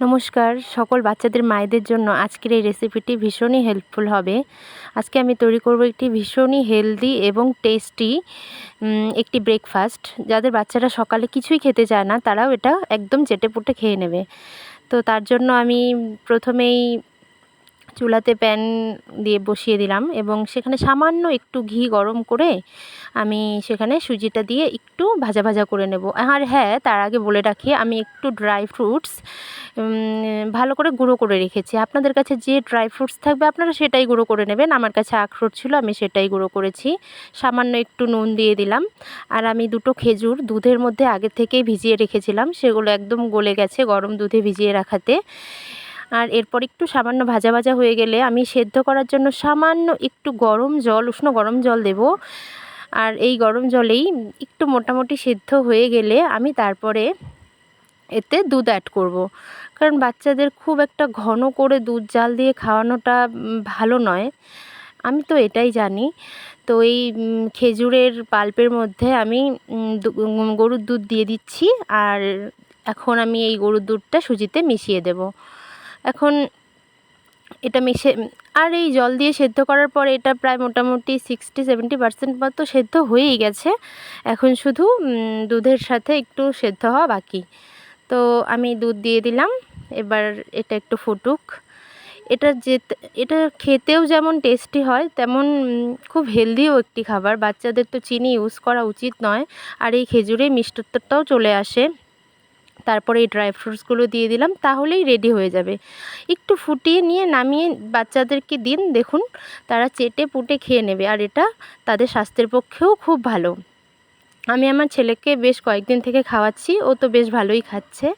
নমস্কার, সকল বাচ্চাদের মায়েদের জন্য আজকের এই রেসিপিটি ভীষণই হেল্পফুল হবে। আজকে আমি তৈরি করব একটি ভীষণই হেলদি এবং টেস্টি একটি ব্রেকফাস্ট যাদের বাচ্চারা সকালে কিছুই খেতে চায় না, তারাও এটা একদম চেটেপুটে খেয়ে নেবে। তো তার জন্য আমি প্রথমেই চুলাতে প্যান দিয়ে বসিয়ে দিলাম এবং সেখানে সামান্য একটু ঘি গরম করে আমি সেখানে সুজিটা দিয়ে একটু ভাজা ভাজা করে নেব। আর হ্যাঁ তার আগে বলে রাখি, আমি একটু ড্রাই ফ্রুটস ভালো করে গুঁড়ো করে রেখেছি। আপনাদের কাছে যে ড্রাই ফ্রুটস থাকবে আপনারা সেটাই গুঁড়ো করে নেবেন। আমার কাছে আখরোট ছিল, আমি সেটাই গুঁড়ো করেছি। সামান্য একটু নুন দিয়ে দিলাম। আর আমি দুটো খেজুর দুধের মধ্যে আগে থেকেই ভিজিয়ে রেখেছিলাম। সেগুলো একদম গলে গেছে গরম দুধে ভিজিয়ে রাখাতে। আর এরপর একটু সামান্য ভাজা ভাজা হয়ে গেলে আমি সেদ্ধ করার জন্য সামান্য একটু গরম জল, উষ্ণ গরম জল দেব। আর এই গরম জলেই একটু মোটামুটি সেদ্ধ হয়ে গেলে আমি তারপরে এতে দুধ অ্যাড করব। কারণ বাচ্চাদের খুব একটা ঘন করে দুধ জাল দিয়ে খাওয়ানোটা ভালো নয়। আমি তো এটাই জানি। তো এই খেজুরের পাল্পের মধ্যে আমি গরুর দুধ দিয়ে দিচ্ছি। আর এখন আমি এই গরুর দুধটা সুজিতে মিশিয়ে দেব। এখন এটা মিশে, আর এই জল দিয়ে সেদ্ধ করার পর এটা প্রায় মোটামুটি সিক্সটি সেভেন্টি পার্সেন্ট মতো সেদ্ধ হয়েই গেছে। এখন শুধু দুধের সাথে একটু সেদ্ধ হওয়া বাকি। তো আমি দুধ দিয়ে দিলাম, এবার এটা একটু ফুটুক। এটা যে এটা খেতেও যেমন টেস্টি হয়, তেমন খুব হেলদিও একটি খাবার। বাচ্চাদের তো চিনি ইউজ করা উচিত নয়, আর এই খেজুরে মিষ্টত্বটাও চলে আসে। তারপরে এই ড্রাই ফ্রুটসগুলো দিয়ে দিলাম, তাহলেই রেডি হয়ে যাবে। একটু ফুটিয়ে নিয়ে নামিয়ে বাচ্চাদেরকে দিন, দেখুন তারা চেটে পুটে খেয়ে নেবে, আর এটা তাদের স্বাস্থ্যের পক্ষেও খুব ভালো। আমি আমার ছেলেকে বেশ কয়েকদিন থেকে খাওয়াচ্ছি, ও তো বেশ ভালোই খাচ্ছে।